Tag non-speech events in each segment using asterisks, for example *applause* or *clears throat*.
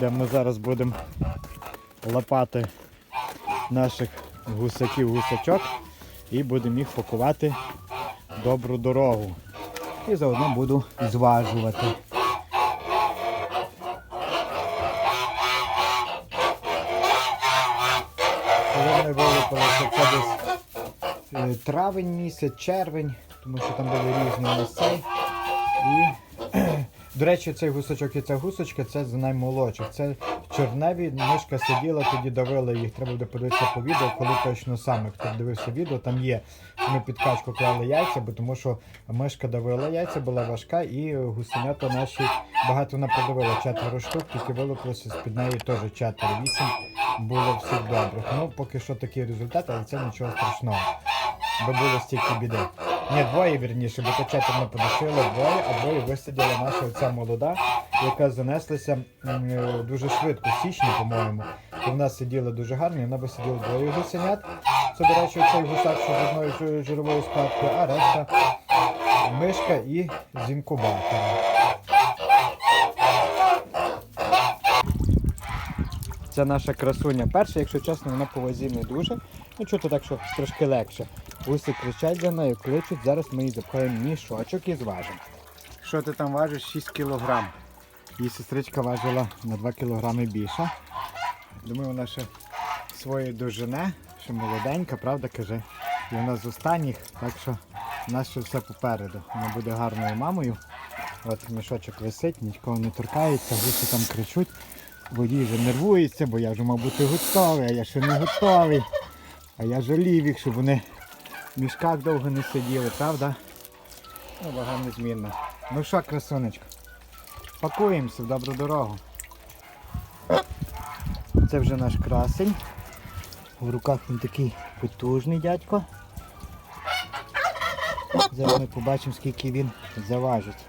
де ми зараз будемо лопати наших гусаків гусачок і будемо їх пакувати добру дорогу. І заодно буду зважувати. Коли ми вилупилися, це десь е, травень місяць, червень, тому що там були різні місцей. І, до речі, цей гусачок і ця гусочка це з наймолодших. Це в Черневі мишка сиділа, тоді давила їх. Треба буде подивитися по відео, коли точно саме. Хто дивився відео, там є. Ми під качку клали яйця, бо тому що мишка давила яйця, була важка, і гусенята наші багато вона подавила четверо штук, тільки вилупилося з-під неї теж четверо. Вісім було всіх добрих. Ну, поки що такий результат, але це нічого страшного. Бо було стільки біди. Ні, двоє вірніше, бо четверо подушили двоє, а двоє висадила наша оця молода, яка занеслася е, дуже швидко, в січні, по-моєму. І в нас сиділа дуже гарно, і вона висадила двоє гусенят. Це, до речі, цей гусак, що з одною жировою складкою, а решта мишка і з інкубатора. Це наша красуня. Перша, якщо чесно, вона по вазі не дуже. Ну чути так, що трошки легше. Гуси кричать за нею, кличуть. Зараз ми її запхаємо мішочок і зважимо. Що ти там важиш? 6 кілограм. Її сестричка важила на 2 кілограми більше. Думаю, вона ще своє дожене, ще молоденька, правда каже. І вона з останніх, так що в нас ще все попереду. Вона буде гарною мамою. От мішочок висить, нікого не торкається, гуси там кричуть. Водій вже нервується, бо я вже мав бути готовий, а я ще не готовий. А я жалів їх, щоб вони в мішках довго не сиділи, правда? Ну, вага незмінна. Ну що, красунечко, пакуємося в добру дорогу. Це вже наш красень. В руках він такий потужний дядько. Зараз ми побачимо, скільки він заважить.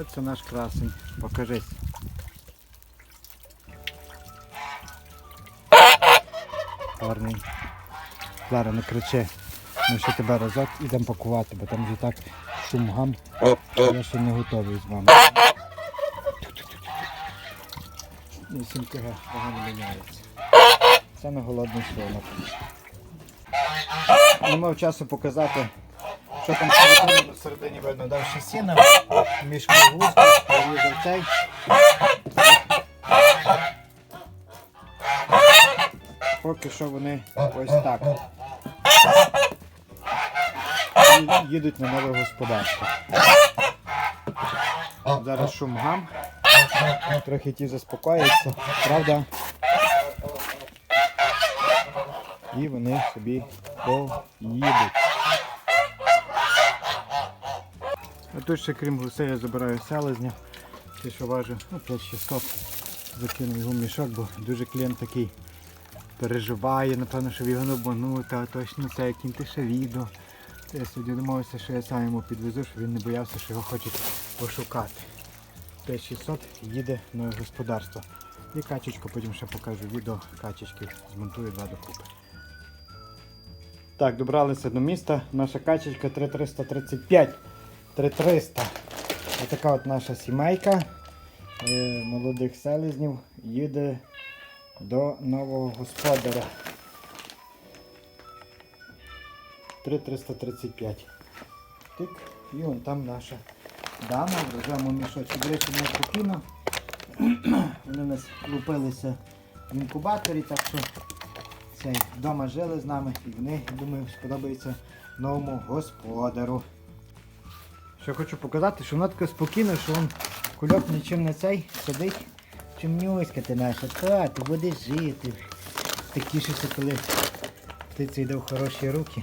Оце наш красень. Покажись. Гарний. Зараз не кричи. Ми ще тебе разок ідемо пакувати, бо там вже так шум-гам. Я ще не готовий з вами. 8 кг, вага міняється. Це на голодний шлунок. Не мав часу показати, що там всередині видно дав ще сіна, мішку гуску, порізав цей. Поки що вони ось так. І їдуть на нове господарство. Зараз шум гам. Трохи ті заспокояться, правда? І вони собі поїдуть. А тут ще крім гусей я забираю селезня. Те, що важу, ну 5600. Закинув його в мішок, бо дуже клієнт такий переживає, напевно, що його не обманути, а точно це як він пише відео. То я сьогодні домовився, що я сам йому підвезу, щоб він не боявся, що його хочуть пошукати. 5600 їде на господарство. І качечку потім ще покажу відео качечки, змонтую два докупи. Так, добралися до міста. Наша качечка 3335. 3300. Отака от наша сімейка е, молодих селезнів їде до нового господаря. 3335. Тик. І вон там наша дама, вважаємо мішочок. До речі, не спокійно. *clears throat* Вони у нас лупилися в інкубаторі, так що цей, вдома жили з нами і вони, думаю, сподобається новому господару. Що хочу показати, що вона така спокійна, що він кульок нічим не цей сидить. Чимнюська ти наша, та, ти будеш жити. Ти тішишся, коли птиця йде в хороші руки.